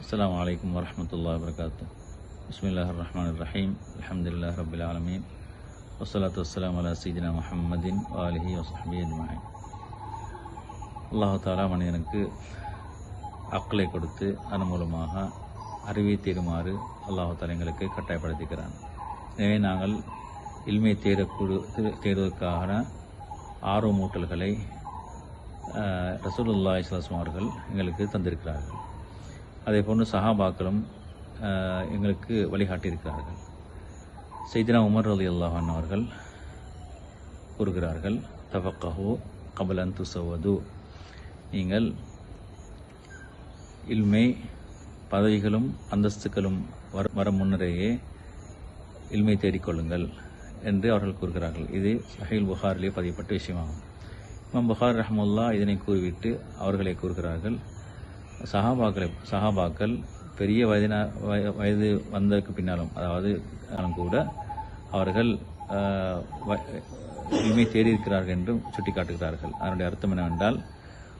السلام عليكم ورحمة الله وبركاته بسم الله الرحمن الرحيم الحمد لله رب العالمين والصلاة والسلام على سيدنا محمد وآله وصحبه أجمعين அல்லாஹ் தாலா மனிதனுக்கு அக்களை கொடுத்து அதன் மூலமாக அறிவை தேடுமாறு அல்லாஹ் தாலா எங்களுக்கு கட்டாயப்படுத்திக்கிறான் எனவே நாங்கள் இல்மை தேடக்கூடு தேடுவதற்கான ஆர்வமூட்டல்களை ரசூலுல்லா இஸ்லாஸ்லாம் அவர்கள் எங்களுக்கு தந்திருக்கிறார்கள் அதே போன்று சஹாபாக்களும் எங்களுக்கு வழிகாட்டியிருக்கிறார்கள். செய்தினா உமர் அலி அல்லாஹான் அவர்கள் கூறுகிறார்கள் தவக்கஹோ கபலன் துசவது நீங்கள் இல்மை பதவிகளும் அந்தஸ்துகளும் வர வர முன்னரேயே இல்மை தேடிக்கொள்ளுங்கள் என்று அவர்கள் கூறுகிறார்கள். இது சஹில் புகாரிலே பதியப்பட்ட விஷயமாகும். இமாம் புகார் ரஹமுல்லா இதனை கூறிவிட்டு அவர்களை கூறுகிறார்கள் சஹாபாக்களை சஹாபாக்கள் பெரிய வயதின வய- வயது வந்ததற்கு பின்னாலும் அதாவது கூட அவர்கள் ஆஹ், வ- தேடியிருக்கிறார்கள் என்றும் சுட்டிக்காட்டுகிறார்கள். அதனுடைய அர்த்தம் என்னவென்றால்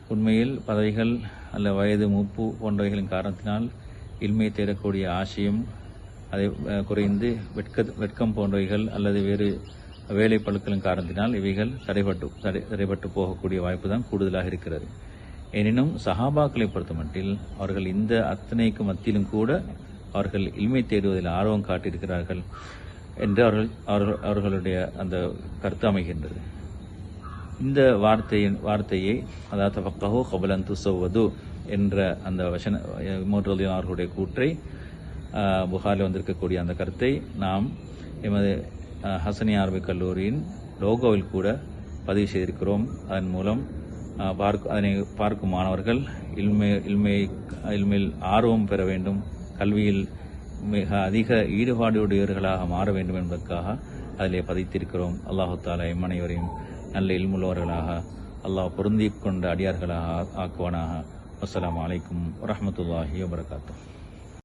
உண்மையில் பதவிகள் அல்ல வயது மூப்பு போன்றவைகளின் காரணத்தினால் இல்மை தேடக்கூடிய ஆசையும் அதை குறைந்து வெட்க வெட்கம் போன்றவைகள் அல்லது வேறு வேலை பழுக்களின் காரணத்தினால் இவைகள் தடைபட்டு தடை தடைபட்டு போகக்கூடிய வாய்ப்பு தான் கூடுதலாக இருக்கிறது. எனினும் சஹாபாக்களை பொறுத்தமட்டில் அவர்கள் இந்த அத்தனைக்கு மத்தியிலும் கூட அவர்கள் இல்மை தேடுவதில் ஆர்வம் காட்டியிருக்கிறார்கள் என்று அவர்கள் அவர்கள் அவர்களுடைய அந்த கருத்து அமைகின்றது. இந்த வார்த்தையின் வார்த்தையை அதாவது பக்கஹோ கபலன் துசவது என்ற அந்த வசன மோட்டர் அவர்களுடைய கூற்றை புகாரில் வந்திருக்கக்கூடிய அந்த கருத்தை நாம் எமது ஹசனி ஆர்வி கல்லூரியின் லோகோவில் கூட பதிவு செய்திருக்கிறோம். அதன் மூலம் பார்க்க அதனை பார்க்கும் மாணவர்கள் இல்மை இல்மை இல்மையில் ஆர்வம் பெற வேண்டும். கல்வியில் மிக அதிக ஈடுபாடுடையவர்களாக மாற வேண்டும் என்பதற்காக அதிலே பதித்திருக்கிறோம். அல்லாஹு தாலா எம்மனைவரையும் நல்ல இல்முள்ளவர்களாக அல்லாஹ் பொருந்தி கொண்ட அடியார்களாக ஆக்குவானாக. அஸ்லாம் அலைக்கும் வரமத்துல்லாஹி வபரகாத்துஹ்.